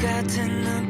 같은 눈